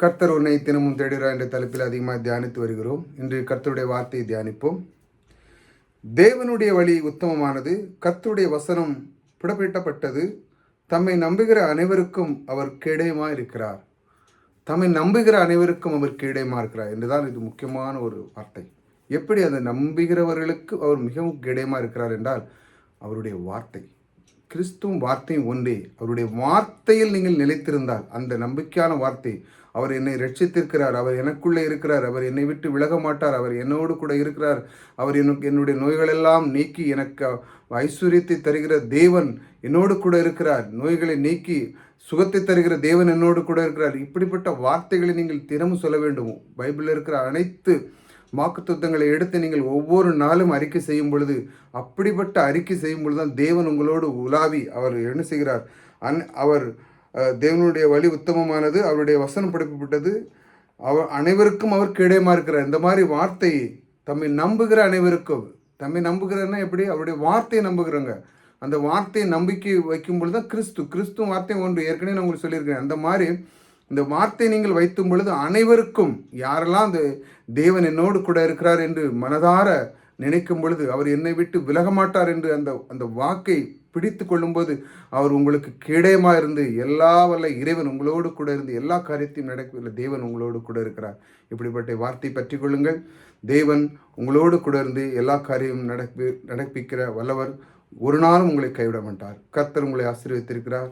கர்த்தர் உன்னை தினமும் தேடுகிறார் என்ற தலைப்பில் அதிகமாக தியானித்து வருகிறோம். இன்று கர்த்தருடைய வார்த்தையை தியானிப்போம். தேவனுடைய வழி உத்தமமானது கர்த்தருடைய வசனம் புடப்பிட்டப்பட்டது. தம்மை நம்புகிற அனைவருக்கும் அவர் கேடயமாக இருக்கிறார். தம்மை நம்புகிற அனைவருக்கும் அவர் கேடயமாக இருக்கிறார் என்றுதான் இது முக்கியமான ஒரு வார்த்தை. எப்படி அந்த நம்புகிறவர்களுக்கு அவர் மிகவும் கேடயமாக இருக்கிறார் என்றால் அவருடைய வார்த்தை. கிறிஸ்துவும் வார்த்தையும் ஒன்றே. அவருடைய வார்த்தையில் நீங்கள் நிலைத்திருந்தால் அந்த நம்பிக்கையான வார்த்தை அவர் என்னை ரட்சித்திருக்கிறார் அவர் எனக்குள்ளே இருக்கிறார் அவர் என்னை விட்டு விலக மாட்டார் அவர் என்னோடு கூட இருக்கிறார் அவர் எனக்கு என்னுடைய நோய்களெல்லாம் நீக்கி எனக்கு ஐஸ்வர்யத்தை தருகிற தேவன் என்னோடு கூட இருக்கிறார் நோய்களை நீக்கி சுகத்தை தருகிற தேவன் என்னோடு கூட இருக்கிறார். இப்படிப்பட்ட வார்த்தைகளை நீங்கள் தினமும் சொல்ல வேண்டும். பைபிளில் இருக்கிற அனைத்து வாக்குத்தத்தங்களை எடுத்து நீங்கள் ஒவ்வொரு நாளும் அறிக்கை செய்யும் பொழுது அப்படிப்பட்ட அறிக்கை செய்யும் பொழுது தான் தேவன் உங்களோடு உலாவி அவர் என்ன செய்கிறார்? அன் அவர் தேவனுடைய வழி உத்தமமானது அவருடைய வசனம் படைக்கப்பட்டது அவர் அனைவருக்கும் அவர் கிடையமாக இருக்கிறார். இந்த மாதிரி வார்த்தை தம்மை நம்புகிற அனைவருக்கும் தம்மை நம்புகிறன்னா எப்படி? அவருடைய வார்த்தையை நம்புகிறாங்க அந்த வார்த்தையை நம்பிக்கை வைக்கும் பொழுது தான் கிறிஸ்து கிறிஸ்து வார்த்தை ஒன்று ஏற்கனவே நான் உங்களுக்கு சொல்லியிருக்கேன் அந்த மாதிரி இந்த வார்த்தை நீங்கள் வைத்தும் பொழுது அனைவருக்கும் யாரெல்லாம் அந்த தேவன் என்னோடு கூட இருக்கிறார் என்று மனதார நினைக்கும் பொழுது அவர் என்னை விட்டு விலக மாட்டார் என்று அந்த அந்த வாக்கை பிடித்து கொள்ளும்போது அவர் உங்களுக்கு கேடயமா இருந்து எல்லா வல்ல இறைவன் உங்களோடு கூட இருந்து எல்லா காரியத்தையும் நடக்கவில்லை. தேவன் உங்களோடு கூட இருக்கிறார். இப்படிப்பட்ட வார்த்தை பற்றி கொள்ளுங்கள். தேவன் உங்களோடு கூட இருந்து எல்லா காரியமும் நடப்பி நடப்பிக்கிற வல்லவர் ஒரு நாளும் உங்களை கைவிட மாட்டார். கர்த்தர் உங்களை ஆசீர்வித்திருக்கிறார்